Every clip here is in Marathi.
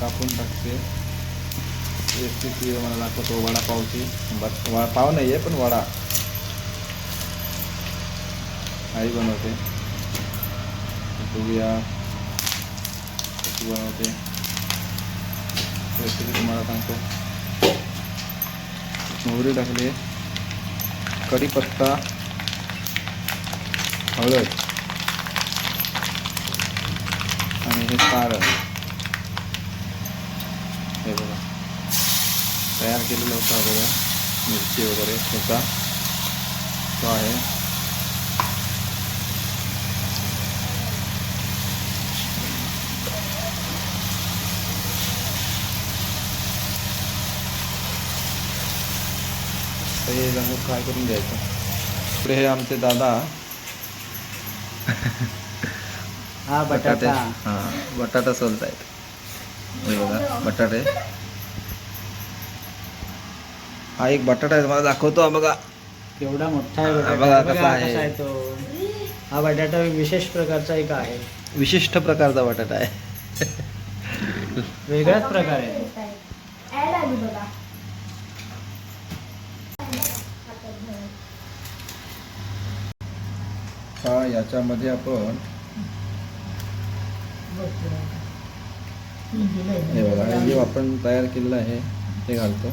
कापून टाकते. रेसिपी मला दाखवतो वडापावची. बट वडा पाव नाही आहे पण वडा. आई बनवते. बघूया. कशी बनवते. रेसिपी तुम्हाला सांगतो. मोहरी टाकली. कढीपत्ता. हळद. आणि हे सारण केलेलं होतं अगोदर मिरची वगैरे होता तो आहे हे रंग फ्राय करून घ्यायचं इकडे हे आमचे दादा। हा बटाटे। बटाटा। हाँ बटाटा सोलत हे। बघा बटाटे। हा एक बटाटा आहे मला दाखवतो हा बघा. केवढा मोठा आहे हा, बटाटा. बघा बघा कसा आहे. तो. हा बटाटा विशेष प्रकारचा एक आहे. विशिष्ट प्रकारचा बटाटा आहे. वेगळाच प्रकार आहे. ऍड आली बघा. हा याच्यामध्ये आपण हे बघा हे जे आपण तयार केलेलं आहे ते घालतो.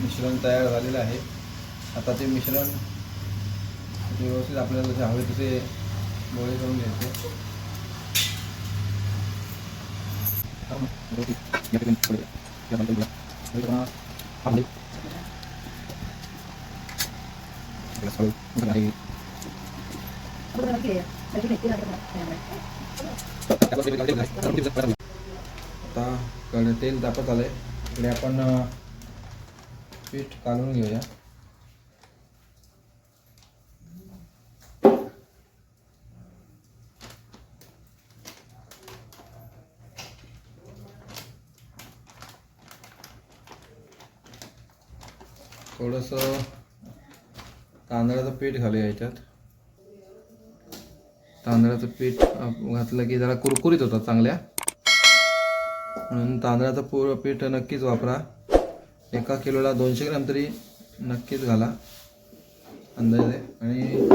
मिश्रण तयार आहे. आता ते मिश्रण व्यवस्थित आपल्याला जसे हवे तसे गोळे करून घ्यायचे. तेल तापत आलंय. इकडे पीठ काढून घेऊया. थोडंसं तांदळाचं पीठ घालूया याच्यात. तांदळाचं पीठ घातलं की जरा कुरकुरीत होतात चांगल्या. म्हणून तांदळाचं पूर पीठ नक्कीच वापरा. एका किलोला दोनशे ग्रॅम तरी नक्कीच घाला. अंदाजे. आणि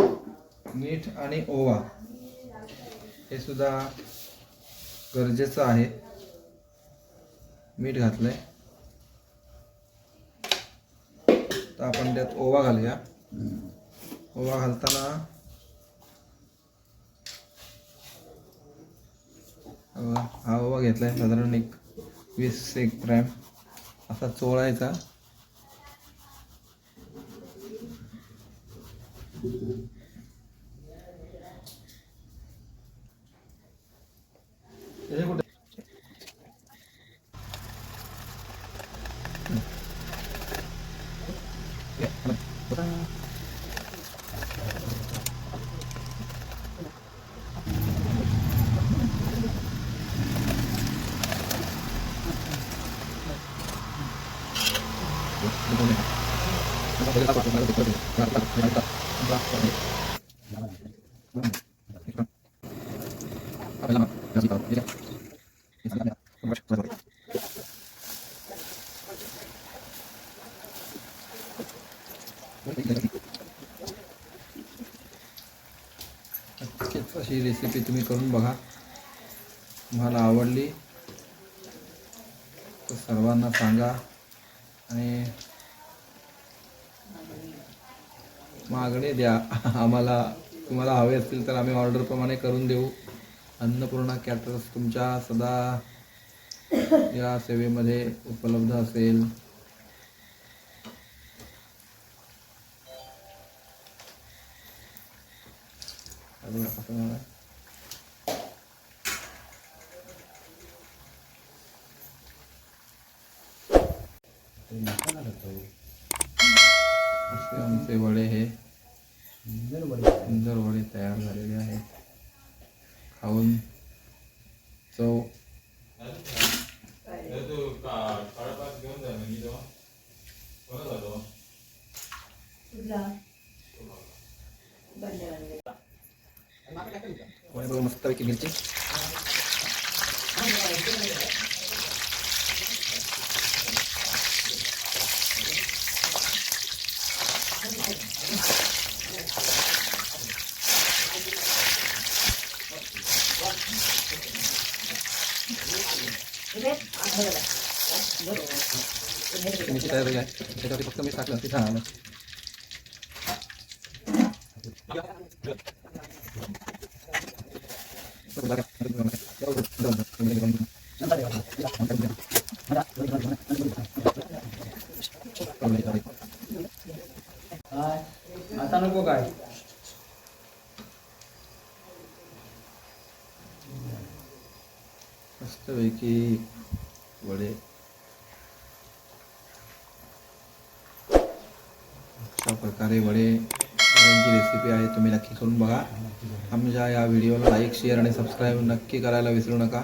मीठ आणि ओवा हे सुद्धा गरजेचं आहे. मीठ घातलं आहे तर आपण त्यात ओवा घालूया. ओवा घालताना हा ओवा घेतला आहे साधारण एक वीस एक ग्रॅम. असा चोळायचा नक्कीच अशी रेसिपी तुम्ही करून बघा तुम्हाला आवडली तर सर्वांना सांगा आणि मागणी द्या. आम्हाला तुम्हाला हवे असतील तर आम्ही ऑर्डरप्रमाणे करून देऊ. अन्नपूर्णा कॅटरर्स तुमच्या सदा या सेवेमध्ये उपलब्ध असेल. बघा कसं आमचे वडे हे। सुंदर वडे तयार झालेले आहेत खाऊन। चव बघा मिरची। मिरची तयार झाली आहे त्याच्यावरती फक्त मीठ टाकलं ते झालं काय आता नको काय मस्तपैकी वडे. अशा प्रकारे वडे वड्यांची रेसिपी आहे तुम्ही नक्की करून बघा. आमच्या या व्हिडिओला लाईक शेअर आणि सबस्क्राईब नक्की करायला विसरू नका.